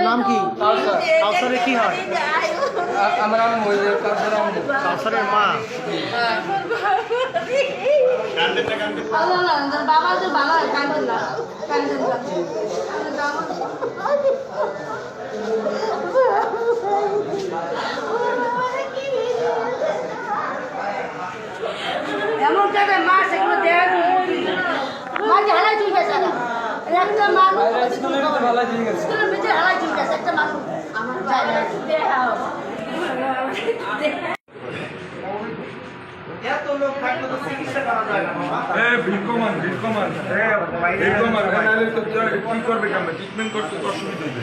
নাম কি? কাউসারে কি হয়? আমার নাম মহিলা কাউসার কাউসারের মা? বাবা তো বাবা কান্দন না কান্দন একটা মানুষ স্কুলের ভিতরে ভালো ঠিক আছে। স্কুলের ভিতরে ভালো চুল গেছে একটা মানুষ আমার দেখাও হ্যাঁ হ্যাঁ ভিক্ষমান নাহলে তো কি করবে কেমন? ট্রিটমেন্ট করতে অসুবিধা হবে।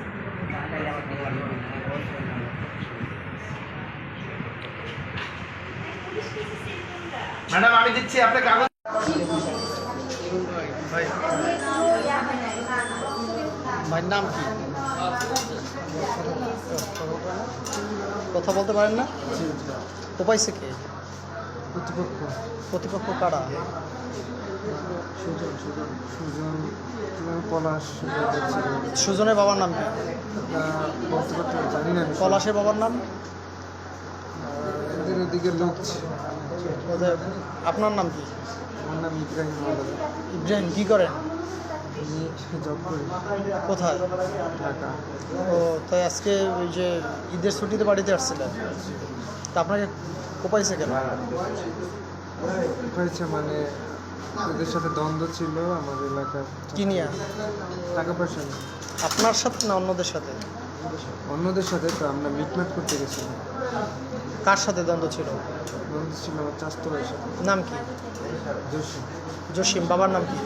ম্যাডাম, আমি দিচ্ছি আপনার কাগজ ভাই নাম কি? কথা বলতে পারেন না? কোপাইছে কে? প্রতিপক্ষ। প্রতিপক্ষ কারা? সুজনের বাবার নাম কি। পলাশের বাবার নাম? আপনার নাম কি? আমার নাম ইব্রাহিম ইব্রাহিম কি করেন? কোথায়? ও তাই আজকে ওই যে ঈদের ছুটিতে বাড়িতে আসছিলেন। তা আপনাকে কোপাইছে কেন? হয়েছে মানে ওদের সাথে দ্বন্দ্ব ছিল আমার এলাকার। কি নিয়ে? টাকা পয়সা নিয়ে। আপনার সাথে না অন্যদের সাথে? অন্যদের সাথে তো আমরা মিটমাট করতে গেছিলাম। কার সাথে দ্বন্দ্ব ছিল? দ্বন্দ্ব ছিল আমার চাস্তো ভাইয়ের সাথে। নাম কি? জোশী জসিম বাবার নাম কি?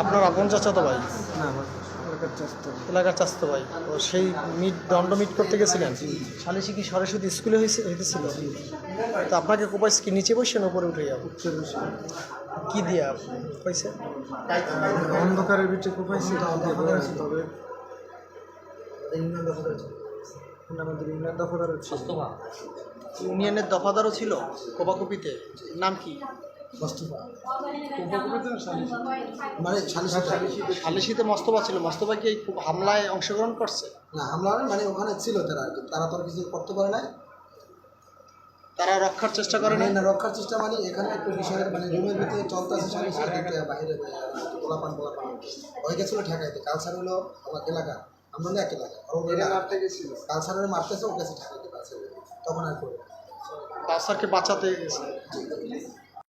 আপনার আপন চাচাতো ভাই? না আমার এলাকার চাস্তো ভাই। ও সেই মিট দণ্ড মিট করতে গেছিলেন? সালিশি কি সরস্বতী স্কুলে হয়েছে হইতেছিল? তো আপনাকে কোপাইছে কি নিচে বসছেন উপরে উঠে যাব কি দিয়া হয়েছে অন্ধকারের ভিতরে কোপাইছে তবে আমাদের দখলদার ছিল। ইউনিয়নের দফাদারও ছিল কোপাকুপিতে। নাম কি? মানে সালিশি সালিশিতে মস্তফা ছিল। মস্তফা কি খুব হামলায় অংশগ্রহণ করছে? না হামলা মানে ওখানে ছিল তারা আর কি। তারা তো আর কিছু করতে পারে না তারা রক্ষার চেষ্টা করে মানে না রক্ষার চেষ্টা মানে এখানে একটু বিষয়ের মানে রুমের ভিতরে চলতেছে সালিশি বাইরে পোলাপান পোলাপান হয়ে গেছিল ঠেকাইতে কালচার হলো আমার এলাকা। আমরা না এক এলাকা। কালচারের মারতেছে ওর কাছে ঠেকাইতে কালচার তখন আর করে কাউসারকে বাঁচাতে গেছে।